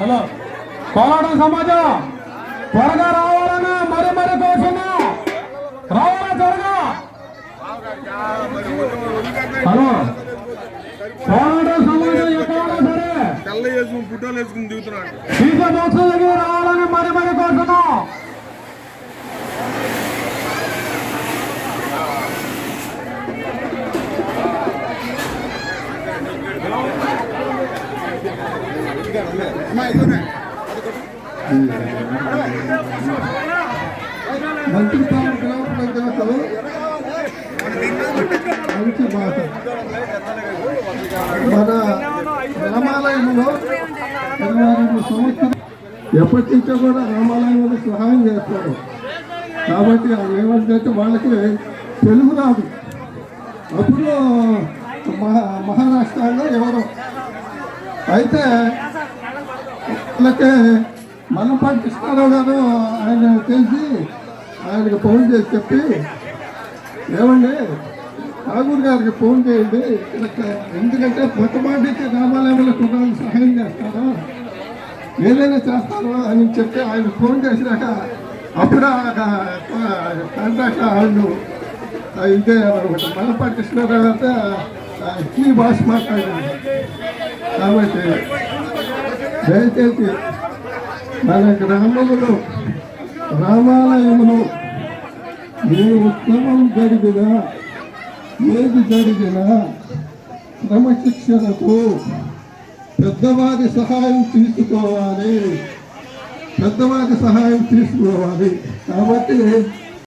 Hello. పోరాటం సమాజం. త్వరగా రావాలన్నా మరి మరి కోసమా రావాలా త్వరగా? హలో. పోరాటం చేసుకుని వేసుకుని ఫోటోలు వేసుకుని దిగుతున్నాడు. డీజే రావాలని మరి మరి కోరుతున్నాం. గ్రామ పంచాయతీలో మంచి మన రామాలయంలో ఇరవై రెండు సంవత్సరం ఎప్పటి నుంచో కూడా రామాలయంలో సహాయం చేస్తారు. కాబట్టి వాళ్ళు ఏమంటే వాళ్ళకి తెలుగు రాదు. అప్పుడు మహా మహారాష్ట్రలో ఎవరు? అయితే వాళ్ళకి మల్లపాటి కృష్ణారావు గారు ఆయన తెలిసి ఆయనకు ఫోన్ చేసి చెప్పి ఏమండి ఠాగూర్ గారికి ఫోన్ చేయండి. ఇలా ఎందుకంటే మొట్టమొదటి రామాలయంలో కుటుంబానికి సహాయం చేస్తారా? ఏదైనా చేస్తారా అని చెప్పి ఆయన ఫోన్ చేసినాక అప్పుడు కాంట్రాక్ట్ వాళ్ళు ఇదే అనమాట మల్లపాటి కృష్ణారావు అంటే ఈ భాష మాట్లాడింది కాబట్టి దయచేసి మన గ్రామంలో రామాలయంలో ఏ ఉత్సవం జరిగినా ఏది జరిగినా క్రమశిక్షణతో పెద్దవారి సహాయం తీసుకోవాలి. పెద్దవారి సహాయం తీసుకోవాలి. కాబట్టి